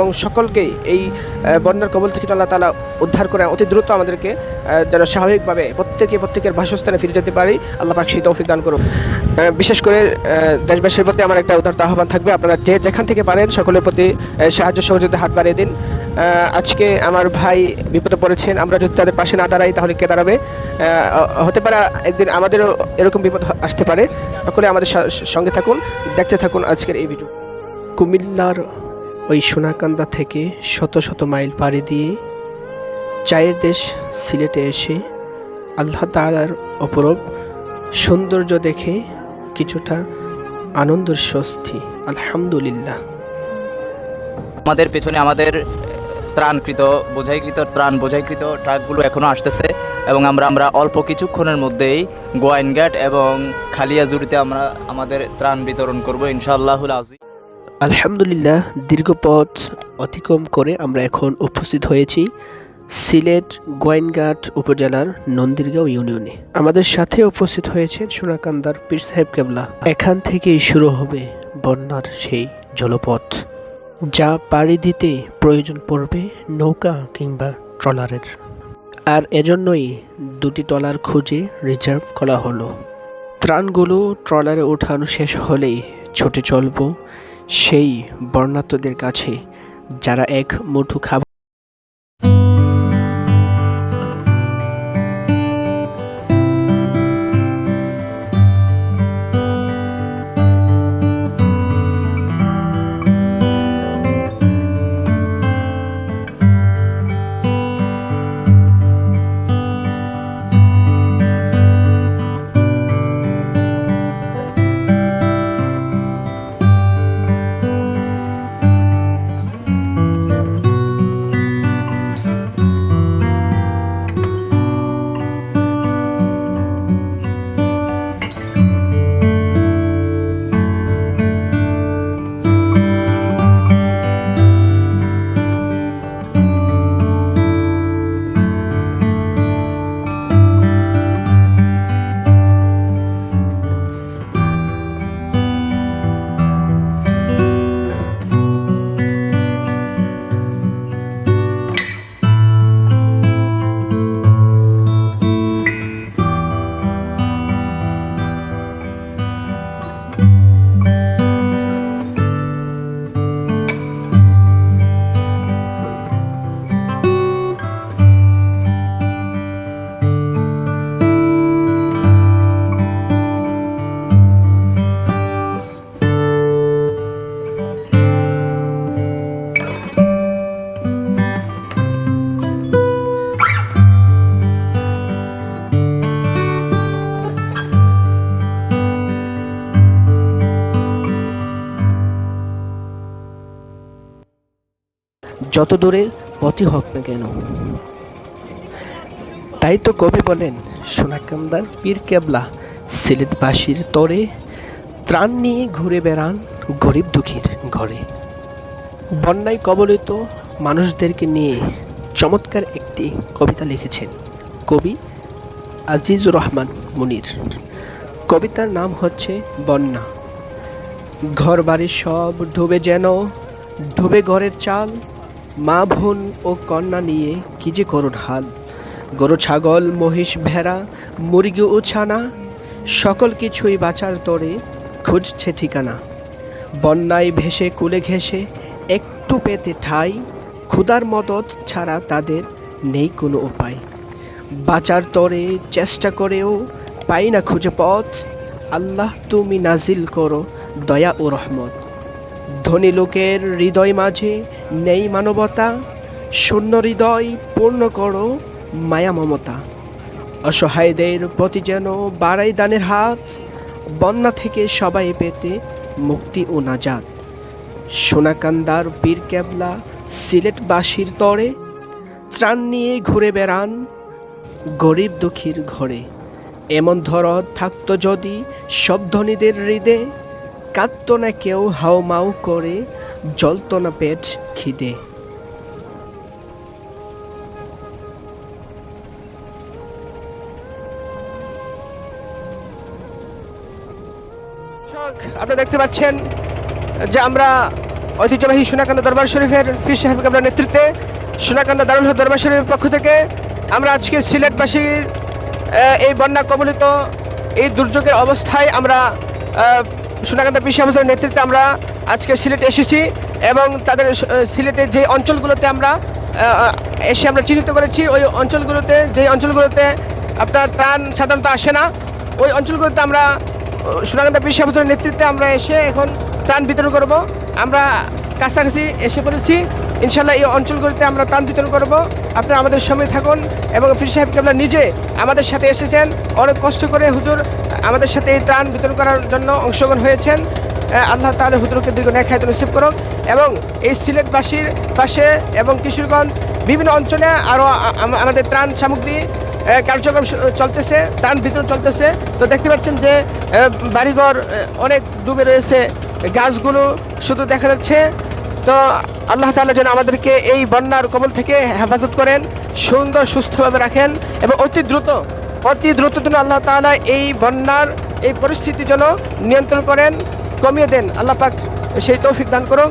এবং সকলকেই এই বন্যার কবল থেকে আল্লাহ তালা উদ্ধার করে অতি দ্রুত আমাদেরকে যেন স্বাভাবিকভাবে প্রত্যেকে প্রত্যেকের বাসস্থানে ফিরে যেতে পারি। আল্লাহ পাক সেই তৌফিক দান করুন। বিশেষ করে দেশবাসীর প্রতি আমার একটা উদারত আহ্বান থাকবে। আপনারা যে যেখান থেকে পারেন, সকলের প্রতি সাহায্য সহযোগিতা হাত বাড়িয়ে দিন। আজকে আমার ভাই বিপদে পড়েছেন। আমরা যদি তাদের পাশে না দাঁড়াই, তাহলে কে দাঁড়াবে? হতে পারে একদিন আমাদেরও এরকম বিপদ আসতে পারে। সকলে আমাদের সঙ্গে থাকুন, দেখতে থাকুন আজকের এই ভিডিও। কুমিল্লার ওই সোনাকান্দা থেকে শত শত মাইল পাড়ি দিয়ে চায়ের দেশ সিলেটে এসে আল্লাহ তালার অপরূপ সৌন্দর্য দেখে কিছুটা আনন্দের স্বস্তি, আলহামদুলিল্লাহ। আমাদের পেছনে আমাদের ত্রাণকৃত, বোঝাইকৃত ত্রাণ, বোঝাইকৃত ট্রাকগুলো এখনও আসতেছে এবং আমরা আমরা অল্প কিছুক্ষণের মধ্যেই গোয়াইনঘাট এবং খালিয়াজুরিতে আমরা আমাদের ত্রাণ বিতরণ করব, ইনশাআল্লাহুল আজি আলহামদুলিল্লাহ, দীর্ঘ পথ অতিক্রম করে আমরা এখন উপস্থিত হয়েছি সিলেট গোয়েনঘাট উপজেলার নন্দিরগাঁও ইউনিয়নে। আমাদের সাথে উপস্থিত হয়েছে সোনাকান্দার পীর সাহেব কেবলা। এখান থেকেই শুরু হবে বন্যার সেই জলপথ, যা পাড়ি দিতে প্রয়োজন পড়বে নৌকা কিংবা ট্রলারের। আর এজন্যই দুটি ট্রলার খুঁজে রিজার্ভ করা হলো। ত্রাণগুলো ট্রলারে ওঠানো শেষ হলেই ছুটে চলবো সেই বর্ণাত্মদের কাছে যারা এক মুঠো খাবার যত দূরে পথই হোক না কেন। তাই তো কবি বলেন সোনাকান্দার পীর কেবলা সিলেটবাসীর তরে ত্রাণ নিয়ে ঘুরে বেড়ান গরিব দুঃখীর ঘরে। বন্যায় কবলিত মানুষদেরকে নিয়ে চমৎকার একটি কবিতা লিখেছেন কবি আজিজুর রহমান মুনির। কবিতার নাম হচ্ছে বন্যা। ঘর বাড়ি সব ডুবে যেন, ডুবে ঘরের চাল মা বোন ও কন্যা নিয়ে কি যে করুন হাল গরু, ছাগল, মহিষ, ভেড়া, মুরগি ও ছানা, সকল কিছুই বাঁচার তরে খুঁজছে ঠিকানা। বন্যায় ভেসে, কুলে ঘেসে একটু পেতে ঠাই, ক্ষুধার মদত ছাড়া তাদের নেই কোনো উপায়। বাঁচার তরে চেষ্টা করেও পাই না খুঁজে পথ। আল্লাহ তুমি নাজিল করো দয়া ও রহমত। ধনী লোকের হৃদয় মাঝে নেই মানবতা। শূন্য হৃদয় পূর্ণ করো মায়া মমতা। অসহায়দের প্রতি যেন বাড়াই দানের হাত, বন্যা থেকে সবাই পেতে মুক্তি ও নাজাত। সোনাকান্দার পীর কেবলা সিলেটবাসীর তরে, ত্রাণ নিয়ে ঘুরে বেড়ান গরিব দুঃখীর ঘরে। এমন ধরত থাকতো যদি সব ধনীদের হৃদে কাঁদত না কেউ হাও মাও করে জ্বলত না পেট খিদে। আপনারা দেখতে পাচ্ছেন যে আমরা ঐতিহ্যবাহী সোনাকান্দা দরবার শরীফের পীর সাহেব কাবলার নেতৃত্বে সোনাকান্দা দারুল দরবার শরীফের পক্ষ থেকে আমরা আজকে সিলেটবাসীর এই বন্যা কবলিত এই দুর্যোগের অবস্থায় আমরা আহ, সোনাকান্দা পীর নেতৃত্বে আমরা আজকে সিলেটে এসেছি এবং তাদের সিলেটের যে অঞ্চলগুলোতে আমরা এসে আমরা চিহ্নিত করেছি ওই অঞ্চলগুলোতে যে অঞ্চলগুলোতে আপনার ত্রাণ সাধারণত আসে না ওই অঞ্চলগুলোতে আমরা সোনাকান্দা পীর সাহেবের নেতৃত্বে আমরা এসে এখন ত্রাণ বিতরণ করব। আমরা কাছাকাছি এসে পড়েছি। ইনশাল্লাহ এই অঞ্চলগুলোতে আমরা ত্রাণ বিতরণ করব। আপনারা আমাদের সঙ্গে থাকুন এবং পীর সাহেবকে আমরা নিজে আমাদের সাথে এসেছেন। অনেক কষ্ট করে হুজুর আমাদের সাথে এই ত্রাণ বিতরণ করার জন্য অংশগ্রহণ হয়েছেন আল্লাহ তাহলে হুজুরকে দীর্ঘ ন্যায় খায়ত নসিব করুক এবং এই সিলেটবাসীর পাশে এবং কিশোরগঞ্জ বিভিন্ন অঞ্চলে আরও আমাদের ত্রাণ সামগ্রী কার্যক্রম চলতেছে, ত্রাণ বিতরণ চলতেছে। তো দেখতে পাচ্ছেন যে বাড়িঘর অনেক ডুবে রয়েছে, গাছগুলো শুধু দেখা যাচ্ছে। তো আল্লাহ তাআলা যেন আমাদেরকে এই বন্যার কবল থেকে হেফাজত করেন, সুন্দর সুস্থভাবে রাখেন এবং অতি দ্রুত অতি দ্রুত যেন আল্লাহ তালা এই বন্যার, এই পরিস্থিতি যেন নিয়ন্ত্রণ করেন, কমিয়ে দেন। আল্লাহ পাক সেই তৌফিক দান করুন।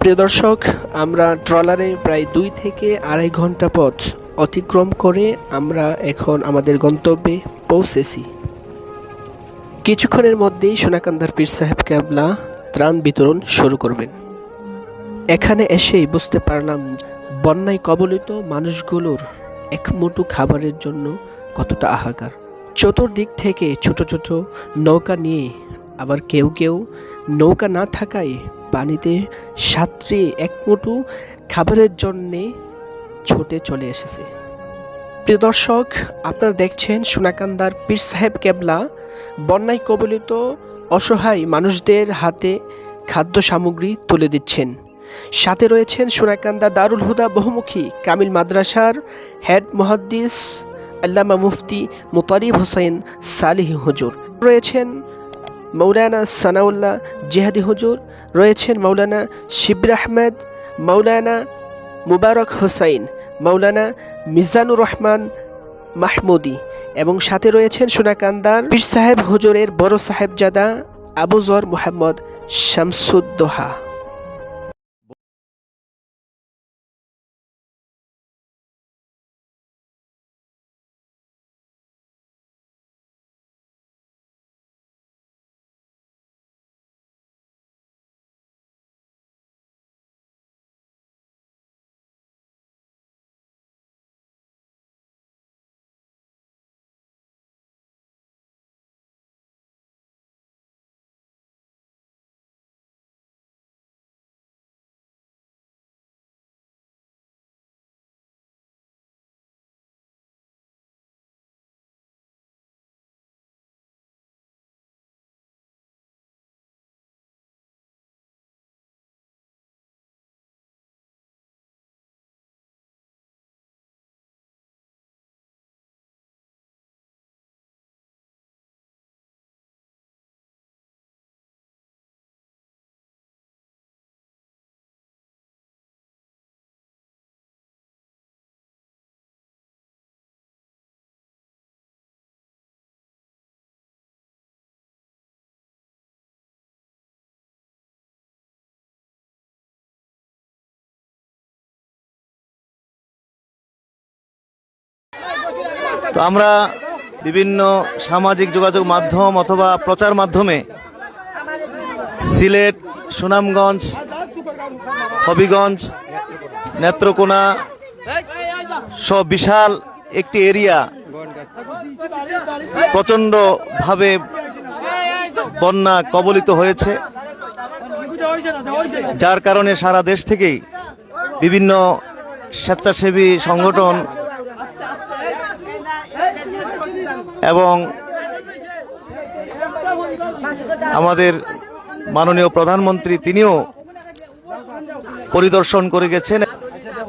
প্রিয় দর্শক, আমরা ট্রলারে প্রায় দুই থেকে আড়াই ঘণ্টা পথ অতিক্রম করে আমরা এখন আমাদের গন্তব্যে পৌঁছেছি। কিছুক্ষণের মধ্যেই সোনাকান্দার পীর সাহেব ক্যাবলা ত্রাণ বিতরণ শুরু করবেন। এখানে এসেই বুঝতে পারলাম, বন্যায় কবলিত মানুষগুলোর এক মুঠো খাবারের জন্য কতটা আহাকার। চতুর্দিক থেকে ছোট ছোট নৌকা নিয়ে আবার কেউ কেউ নৌকা না থাকায় পানিতে সাঁতরে এক মুঠো খাবারের জন্যে ছুটে চলে এসেছে। প্রিয় দর্শক, আপনারা দেখছেন সোনাকান্দার পীর সাহেব কেবলা। বন্যায় কবলিত অসহায় মানুষদের হাতে খাদ্য সামগ্রী তুলে দিচ্ছেন। সাথে রয়েছেন সোনাকান্দা দারুল হুদা বহুমুখী কামিল মাদ্রাসার হেড মুহাদ্দিস আল্লামা মুফতি মুতারিব হোসেন সালিহ হুজুর। রয়েছেন মৌলানা সানাউল্লাহ জিহাদি হুজুর, রয়েছেন মৌলানা শিবির আহমেদ মৌলানা মুবারক হোসাইন মৌলানা মিজানুর রহমান মাহমুদি এবং সাথে রয়েছেন সোনাকান্দার পীর সাহেব হুজুরের বড় সাহেবজাদা আবুজর মোহাম্মদ শামসুদ্দোহা। তো আমরা বিভিন্ন সামাজিক যোগাযোগ মাধ্যম অথবা প্রচার মাধ্যমে সিলেট, সুনামগঞ্জ, হবিগঞ্জ, নেত্রকোনা সব বিশাল একটি এরিয়া প্রচণ্ডভাবে বন্যা কবলিত হয়েছে। যার কারণে সারা দেশ থেকেই বিভিন্ন স্বেচ্ছাসেবী সংগঠন এবং আমাদের মাননীয় প্রধানমন্ত্রী তিনিও পরিদর্শন করে গেছেন।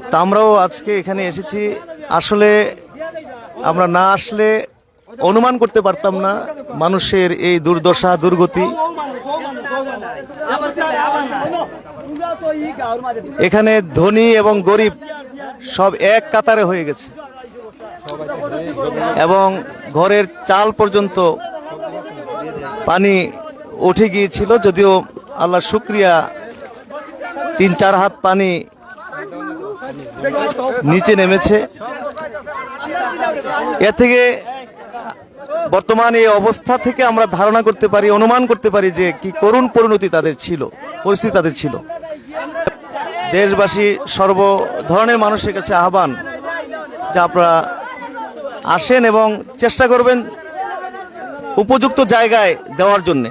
তা আমরাও আজকে এখানে এসেছি। আসলে আমরা না আসলে অনুমান করতে পারতাম না মানুষের এই দুর্দশা, দুর্গতি। এখানে ধনী এবং গরিব সব এক কাতারে হয়ে গেছে। এবং ঘরের চাল পর্যন্ত পানি উঠে গিয়েছিল, যদিও আল্লাহ শুক্রিয়া, তিন চার হাত পানি নিচে নেমেছে। এ থেকে বর্তমান এই অবস্থা থেকে আমরা ধারণা করতে পারি, অনুমান করতে পারি যে কি করুণ পরিণতি তাদের ছিল, পরিস্থিতি তাদের ছিল। দেশবাসী সর্ব ধরনের মানুষের কাছে আহ্বান যে আপনারা আসেন এবং চেষ্টা করবেন উপযুক্ত জায়গায় দেওয়ার জন্যে।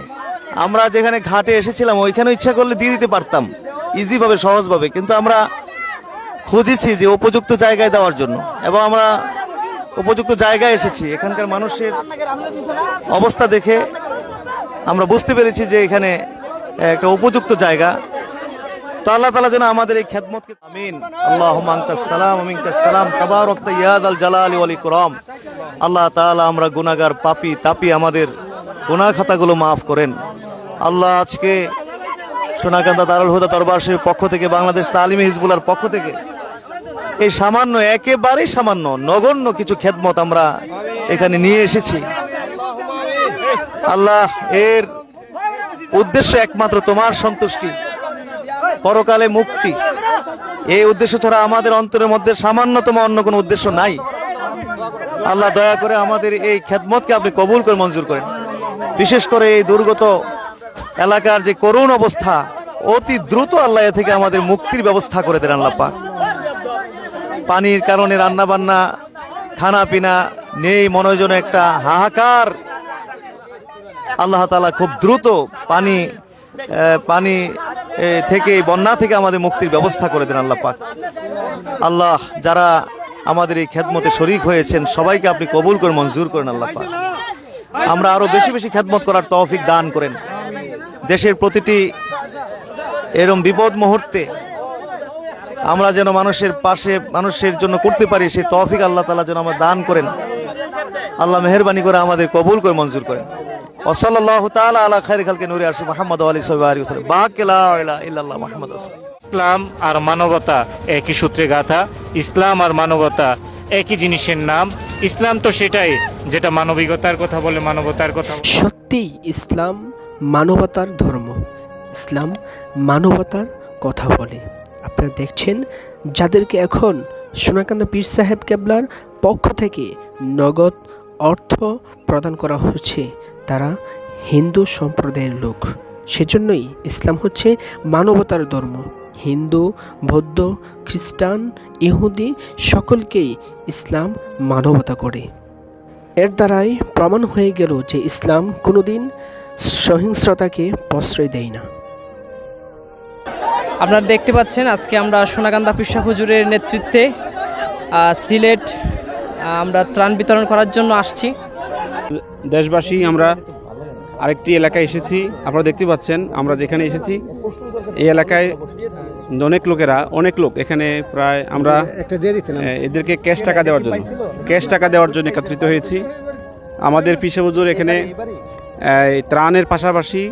আমরা যেখানে ঘাটে এসেছিলাম, ওইখানে ইচ্ছা করলে দিয়ে দিতে পারতাম। ইজিভাবে, সহজভাবে। কিন্তু আমরা খুঁজেছি যে উপযুক্ত জায়গায় দেওয়ার জন্য। এবং আমরা উপযুক্ত জায়গায় এসেছি। এখানকার মানুষের অবস্থা দেখে আমরা বুঝতে পেরেছি যে এখানে একটা উপযুক্ত জায়গা তো আল্লাহ তালা যেন আমাদের এই খেদমতকে আমিন। আল্লাহ সালাম সালাম। তাবারক ইয়াদ আল জালালি ওয়াল ইকরাম। আল্লাহ তাআলা আমরা গুনাহগার পাপি তাপি আমাদের গুনাহ খাতাগুলো মাফ করেন। আল্লাহ আজকে সোনাকান্দা দারুল হুদা দরবার শরীফের পক্ষ থেকে, বাংলাদেশ তালিমি হিজবুলার পক্ষ থেকে এই সামান্য, একেবারেই সামান্য, নগণ্য কিছু খেদমত আমরা এখানে নিয়ে এসেছি। আল্লাহ এর উদ্দেশ্য একমাত্র তোমার সন্তুষ্টি। পরকালে মুক্তি। এই উদ্দেশ্য ছাড়া আমাদের অন্তরের মধ্যে সামান্যতম অন্য কোনো উদ্দেশ্য নাই। আল্লাহ দয়া করে আমাদের এই খেদমতকে আপনি কবুল করে মঞ্জুর করেন। বিশেষ করে এই দুর্গত এলাকার যে করুণ অবস্থা, অতি দ্রুত আল্লাহ থেকে আমাদের মুক্তির ব্যবস্থা করে দেন আল্লাহ পাক। পানির কারণে রান্না বান্না খানা পিনা নেই মনোজন একটা হাহাকার আল্লাহ তালা খুব দ্রুত পানি পানি থেকে এই বন্যা থেকে আমাদের মুক্তির ব্যবস্থা করে দেন আল্লাহ পাক। আল্লাহ, যারা আমাদের এই খেদমতে শরিক হয়েছেন, সবাইকে আপনি কবুল করে মঞ্জুর করেন আল্লাহ পাক। আমরা আরও বেশি বেশি খেদমত করার তৌফিক দান করেন। দেশের প্রতিটি এরম বিপদ মুহূর্তে আমরা যেন মানুষের পাশে, মানুষের জন্য করতে পারি, সেই তৌফিক আল্লাহ তালা যেন আমরা দান করেন। আল্লাহ মেহরবানি করে আমাদের কবুল করে মঞ্জুর করেন। ওসল্লাহ তাআলা আলা খাইর খালকে নূরে আসি মোহাম্মদ আলী ওয়াসাল্লাম। বাহাক্কে ইল্লাল্লাহ মুহাম্মাদ ইসলাম আর মানবতা একই সূত্রে গাথা। ইসলাম আর মানবতা একই জিনিসের নাম। ইসলাম তো সেটাই যেটা মানবিকতার কথা বলে মানবতার কথা বলে। সত্যিই ইসলাম মানবতার ধর্ম। ইসলাম মানবতার কথা বলে। আপনারা দেখছেন যাদেরকে এখন সোনাকান্দা পীর সাহেব কেবলার পক্ষ থেকে নগদ অর্থ প্রদান করা হচ্ছে। তারা হিন্দু সম্প্রদায়ের লোক। সেজন্যই ইসলাম হচ্ছে মানবতার ধর্ম। হিন্দু, বৌদ্ধ, খ্রিস্টান, ইহুদি সকলকেই ইসলাম মানবতা করে। এর দ্বারাই প্রমাণ হয়ে গেল যে ইসলাম কোনোদিন সহিংসতাকে প্রশ্রয় দেয় না। আপনারা দেখতে পাচ্ছেন, আজকে আমরা সোনাকান্দা পিসা হুজুরের নেতৃত্বে সিলেট আমরা ত্রাণ বিতরণ করার জন্য আসছি। দেশবাসী আমরা আরেকটি এলাকায় এসেছি। আপনারা দেখতে পাচ্ছেন আমরা যেখানে এসেছি এই এলাকায় অনেক লোকেরা অনেক লোক এখানে প্রায় আমরা এদেরকে ক্যাশ টাকা দেওয়ার জন্য। ক্যাশ টাকা দেওয়ার জন্য একত্রিত হয়েছি। আমাদের পিসেবুজুর এখানে ত্রাণের পাশাপাশি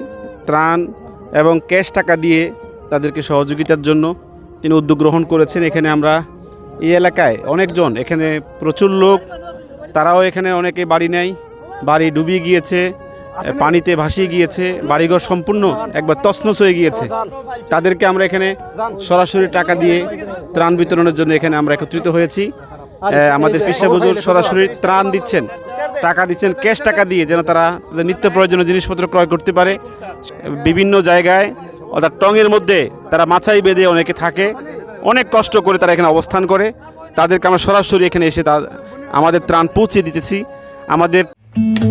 ত্রাণ এবং ক্যাশ টাকা দিয়ে তাদেরকে সহযোগিতার জন্য তিনি উদ্যোগ গ্রহণ করেছেন। এখানে আমরা এই এলাকায় অনেকজন এখানে প্রচুর লোক তারাও এখানে অনেকে বাড়ি নেয়। বাড়ি ডুবিয়ে গিয়েছে পানিতে ভাসিয়ে গিয়েছে বাড়িঘর সম্পূর্ণ একবার তছনছ হয়ে গিয়েছে। তাদেরকে আমরা এখানে সরাসরি টাকা দিয়ে ত্রাণ বিতরণের জন্য এখানে আমরা একত্রিত হয়েছি। আমাদের পেশা বুজুর সরাসরি ত্রাণ দিচ্ছেন টাকা দিচ্ছেন ক্যাশ টাকা দিয়ে যেন তারা তাদের নিত্য প্রয়োজনীয় জিনিসপত্র ক্রয় করতে পারে। বিভিন্ন জায়গায় অর্থাৎ টঙের মধ্যে তারা মাছাই বেঁধে অনেকে থাকে অনেক কষ্ট করে তারা এখানে অবস্থান করে। তাদেরকে আমরা সরাসরি এখানে এসে আমাদের ত্রাণ পৌঁছে দিতেছি। আমাদের thank you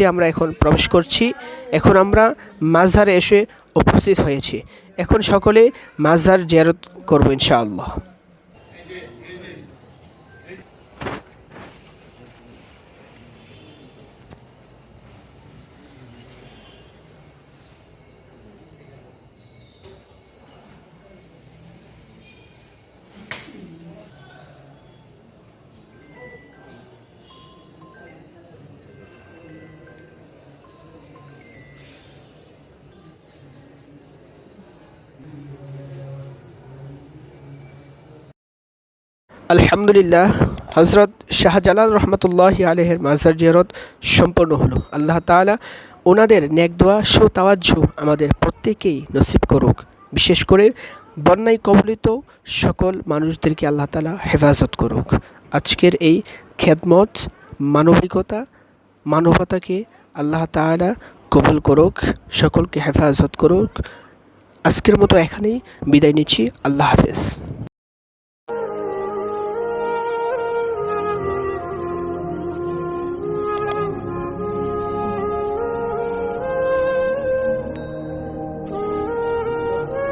বাড়িতে আমরা এখন প্রবেশ করছি। এখন আমরা মাঝধারে এসে উপস্থিত হয়েছি। এখন সকলে মাঝধার জিয়ারত করব ইনশাআল্লাহ। আলহামদুলিল্লাহ হজরত শাহজালাল রহমতুল্লাহ আলহের মাজার জিয়ারত সম্পন্ন হলো। আল্লাহ তাআলা ওনাদের নেক দোয়া, সুতাওয়াজ্জু আমাদের প্রত্যেকেই নসিব করুক। বিশেষ করে বন্যায় কবলিত সকল মানুষদেরকে আল্লাহ তালা হেফাজত করুক। আজকের এই খেদমত মানবিকতা, মানবতাকে আল্লাহ তাআলা কবুল করুক, সকলকে হেফাজত করুক। আজকের মতো এখানেই বিদায় নিচ্ছি। আল্লাহ হাফেজ।